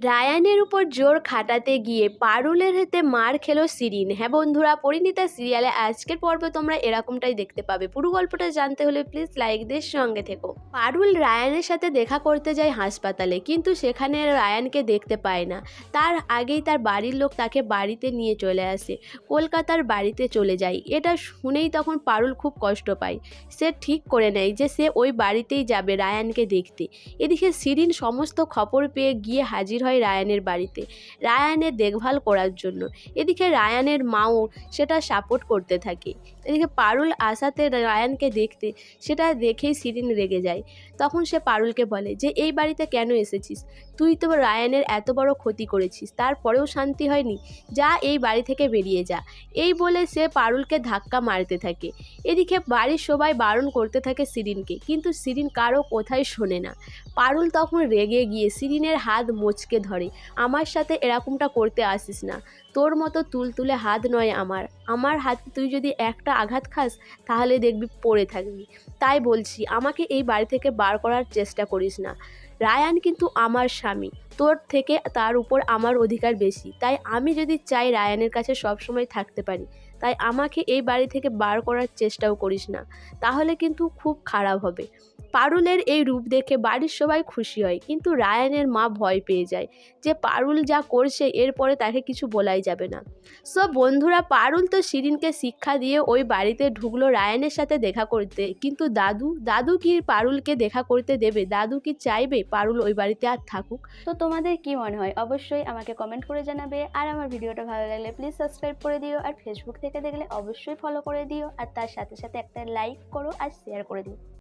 রায়ানের উপর জোর খাটাতে গিয়ে পারুলের হাতে মার খেলো শিরিন। হ্যাঁ বন্ধুরা, পরিণীতা সিরিয়ালে আজকের পর্বে তোমরা এরকমটাই দেখতে পাবে। পুরো গল্পটা জানতে হলে প্লিজ লাইকদের সঙ্গে থেকো। পারুল রায়ানের সাথে দেখা করতে যায় হাসপাতালে, কিন্তু সেখানে রায়ানকে দেখতে পায় না। তার আগেই তার বাড়ির লোক তাকে বাড়িতে নিয়ে চলে আসে, কলকাতার বাড়িতে চলে যায়। এটা শুনেই তখন পারুল খুব কষ্ট পায়। সে ঠিক করে নেয় যে সে ওই বাড়িতেই যাবে রায়ানকে দেখতে। এদিকে শিরিন সমস্ত খবর পেয়ে গিয়ে হাজির হয় রায়ানের বাড়িতে, রায়ানের দেখভাল করার জন্য। এদিকে রায়ানের মাও সেটা সাপোর্ট করতে থাকে। এদিকে পারুল আসাতে রায়ানকে দেখতে, সেটা দেখেই শিরিন রেগে যায়। তখন সে পারুলকে বলে যে, এই বাড়িতে কেন এসেছিস? তুই তো রায়ানের এত বড় ক্ষতি করেছিস। তারপরেও শান্তি হয়নি। যা এই বাড়ি থেকে বেরিয়ে যা। এই বলে সে পারুলকে ধাক্কা মারতে থাকে। এদিকে বাড়ির সবাই বারণ করতে থাকে সিরিনকে, কিন্তু সিরিন কারও কোথায় শোনে না। পারুল তখন রেগে গিয়ে সিরিনের হাত মোচকে ধরে। আমার সাথে এরকমটা করতে আসিস না। তোর মতো তুলতুলে হাত নয় আমার। আমার হাতে তুই যদি একটা আঘাত খাস, তাহলে দেখবি পড়ে থাকবি। তাই বলছি, আমাকে এই বাড়ি থেকে বার করার চেষ্টা করিস না। রায়ান কিন্তু আমার স্বামী। তোর থেকে তার উপর আমার অধিকার বেশি। তাই আমি যদি চাই রায়ানের কাছে সবসময় থাকতে পারি। তাই আমাকে এই বাড়ি থেকে বার করার চেষ্টাও করিস না। তাহলে কিন্তু খুব খারাপ হবে। পারুলের এই রূপ দেখে বাড়ির সবাই খুশি হয়, কিন্তু রায়ানের মা ভয় পেয়ে যায় যে পারুল যা করছে এরপরে তাকে কিছু বলাই যাবে না। সো বন্ধুরা, পারুল তো শিরিনকে শিক্ষা দিয়ে ওই বাড়িতে ঢুকলো রায়ানের সাথে দেখা করতে, কিন্তু দাদু দাদু কি পারুলকে দেখা করতে দেবে? দাদু কি চাইবে পারুল ওই বাড়িতে আর থাকুক? তো তোমাদের কি মনে হয়? অবশ্যই আমাকে কমেন্ট করে জানাবে। আর আমার ভিডিওটা ভালো লাগলে প্লিজ সাবস্ক্রাইব করে দিও। আর ফেসবুক থেকে দেখলে অবশ্যই ফলো করে দিও আর তার সাথে সাথে একটা লাইক করো আর শেয়ার করে দিও।